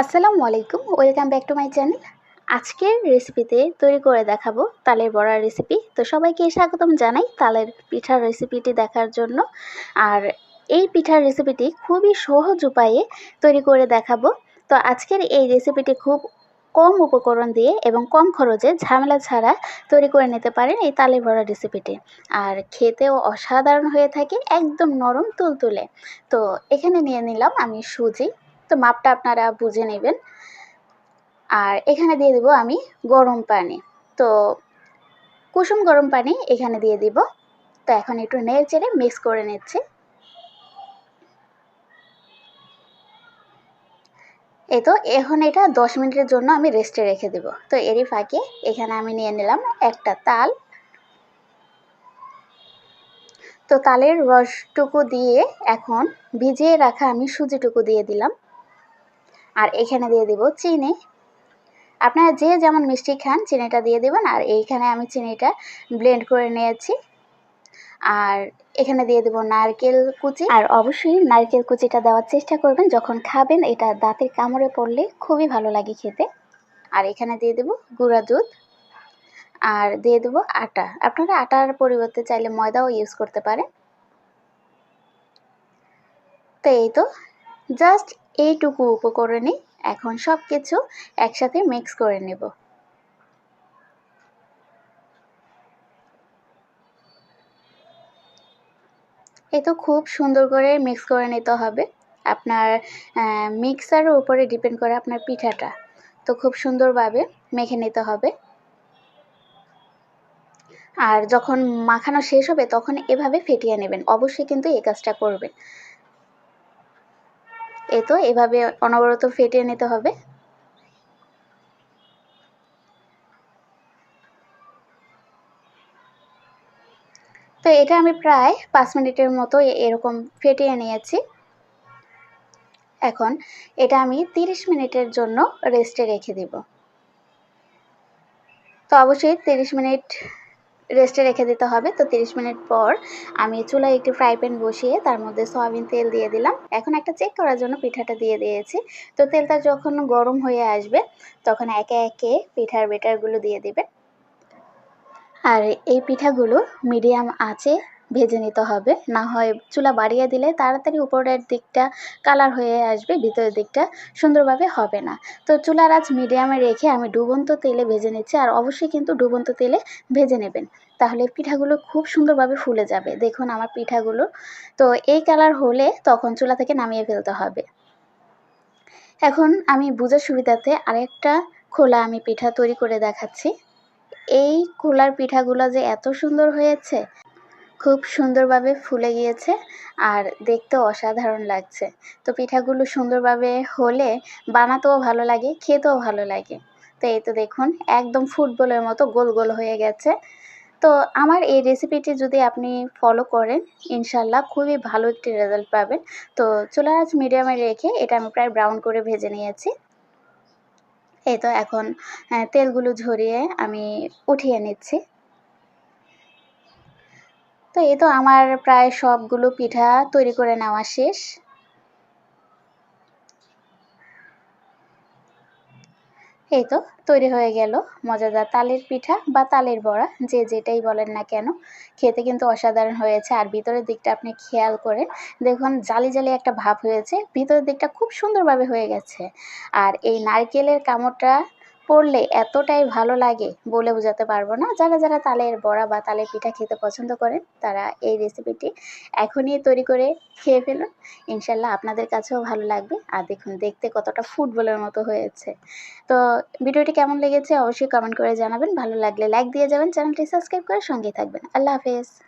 আসসালামু আলাইকুম, welcome back to my channel. আজকের রেসিপিতে তৈরি করে দেখাবো তালের বড়ার রেসিপি। তো সবাইকে স্বাগতম জানাই তালের পিঠার রেসিপিটি দেখার জন্য। আর এই পিঠার রেসিপিটি খুবই সহজ উপায়ে তৈরি করে দেখাবো। তো আজকের এই রেসিপিটি খুব কম উপকরণ দিয়ে এবং কম খরচে ঝামেলা ছাড়া তৈরি করে নিতে পারেন এই তালে বড়া রেসিপিটি। আর খেতেও অসাধারণ হয়ে থাকে, একদম নরম তুলতুলে। তো এখানে নিয়ে নিলাম আমি সুজি। তো মাপটা আপনারা বুঝে নেবেন। আর এখানে দিয়ে দেবো আমি গরম পানি। তো কুসুম গরম পানি এখানে দিয়ে দিব। তো এখন একটু নেড়ে চেড়ে মিক্স করে নিচ্ছি। এই তো, এখন এটা দশ মিনিটের জন্য আমি রেস্টে রেখে দেব। তো এরই ফাঁকে এখানে আমি নিয়ে নিলাম একটা তাল। তো তালের রসটুকু দিয়ে এখন ভিজিয়ে রাখা আমি সুজিটুকু দিয়ে দিলাম। আর এখানে দিয়ে দিব চিনি। আপনারা যে যেমন মিষ্টি খান, চিনিটা দিয়ে দেবেন। আর এইখানে আমি চিনিটা ব্লেন্ড করে নিয়েছি। আর এখানে দিয়ে দেবো নারকেল কুচি। আর অবশ্যই নারকেল কুচিটা দেওয়ার চেষ্টা করবেন। যখন খাবেন, এটা দাঁতের কামড়ে পড়লে খুবই ভালো লাগে খেতে। আর এখানে দিয়ে দেবো গুঁড়া দুধ। আর দিয়ে দেবো আটা। আপনারা আটার পরিবর্তে চাইলে ময়দাও ইউজ করতে পারেন। তো এই তো জাস্ট এইটুকু উপকরণে এখন সব কিছু একসাথে মিক্স করে নেব। এই তো খুব সুন্দর করে মিক্স করে নিতে হবে। আপনার মিক্সারের উপরে ডিপেন্ড করে আপনার পিঠাটা। তো খুব সুন্দরভাবে মেখে নিতে হবে। আর যখন মাখানো শেষ হবে তখন এভাবে ফেটিয়ে নেবেন। অবশ্যই কিন্তু এই কাজটা করবেন। এ তো, এভাবে অনবরত ফেটিয়ে নিতে হবে। তো এটা আমি প্রায় পাঁচ মিনিটের মতো এরকম ফেটিয়ে নিয়েছি। এখন এটা আমি তিরিশ মিনিটের জন্য রেস্টে রেখে দিব। তো অবশ্যই তিরিশ মিনিট রেস্টে রেখে দিতে হবে। তো 30 মিনিট পর আমি চুলায় একটি ফ্রাই প্যান বসিয়ে তার মধ্যে সয়াবিন তেল দিয়ে দিলাম। এখন একটা চেক করার জন্য পিঠাটা দিয়ে দিয়েছি। তো তেলটা যখন গরম হয়ে আসবে, তখন একে একে পিঠার বেটারগুলো দিয়ে দিবে। আর এই পিঠাগুলো মিডিয়াম আছে ভেজে নিতে হবে। না হয় চুলা বাড়িয়ে দিলে তাড়াতাড়ি উপরের দিকটা কালার হয়ে আসবে, ভিতরের দিকটা সুন্দরভাবে হবে না। তো চুলার আজ মিডিয়ামে রেখে আমি ডুবন্ত তেলে ভেজে নিচ্ছি আর অবশ্যই কিন্তু ডুবন্ত তেলে ভেজে নেবেন। তাহলে পিঠাগুলো খুব সুন্দরভাবে ফুলে যাবে। দেখুন আমার পিঠাগুলো। তো এই কালার হলে তখন চুলা থেকে নামিয়ে ফেলতে হবে। এখন আমি বুঝার সুবিধাতে আরেকটা খোলা আমি পিঠা তৈরি করে দেখাচ্ছি। এই খোলার পিঠাগুলো যে এত সুন্দর হয়েছে! খুব সুন্দরভাবে ফুলে গিয়েছে আর দেখতেও অসাধারণ লাগছে। তো পিঠাগুলো সুন্দরভাবে হলে বানাতেও ভালো লাগে, খেতেও ভালো লাগে। তো এই তো দেখুন, একদম ফুটবলের মতো গোল গোল হয়ে গেছে। তো আমার এই রেসিপিটি যদি আপনি ফলো করেন ইনশাল্লাহ খুবই ভালো একটি রেজাল্ট পাবেন। তো চুলা আজ মিডিয়ামে রেখে এটা আমি প্রায় ব্রাউন করে ভেজে নিয়েছি। এই তো এখন তেলগুলো ঝরিয়ে আমি উঠিয়ে নিচ্ছি। তো এই তো আমার প্রায় সবগুলো পিঠা তৈরি করে নেওয়া শেষ। এই তো তৈরি হয়ে গেল মজাদার তালের পিঠা বা তালের বড়া, যে যেটাই বলেন না কেন। খেতে কিন্তু অসাধারণ হয়েছে। আর ভিতরের দিকটা আপনি খেয়াল করেন, দেখুন জালি জালি একটা ভাব হয়েছে, ভিতরের দিকটা খুব সুন্দরভাবে হয়ে গেছে। আর এই নারকেলের কামড়টা পড়লে এতটাই ভালো লাগে বলে বোঝাতে পারব না। যারা যারা তালের বড়া বা তালের পিঠা খেতে পছন্দ করেন, তারা এই রেসিপিটি এখনই তৈরি করে খেয়ে ফেলুন। ইনশাল্লাহ আপনাদের কাছেও ভালো লাগবে। আর দেখুন, দেখতে কতটা ফুটবলের মতো হয়েছে। তো ভিডিওটি কেমন লেগেছে অবশ্যই কমেন্ট করে জানাবেন। ভালো লাগলে লাইক দিয়ে যাবেন। চ্যানেলটি সাবস্ক্রাইব করে সঙ্গে থাকবেন। আল্লাহ হাফেজ।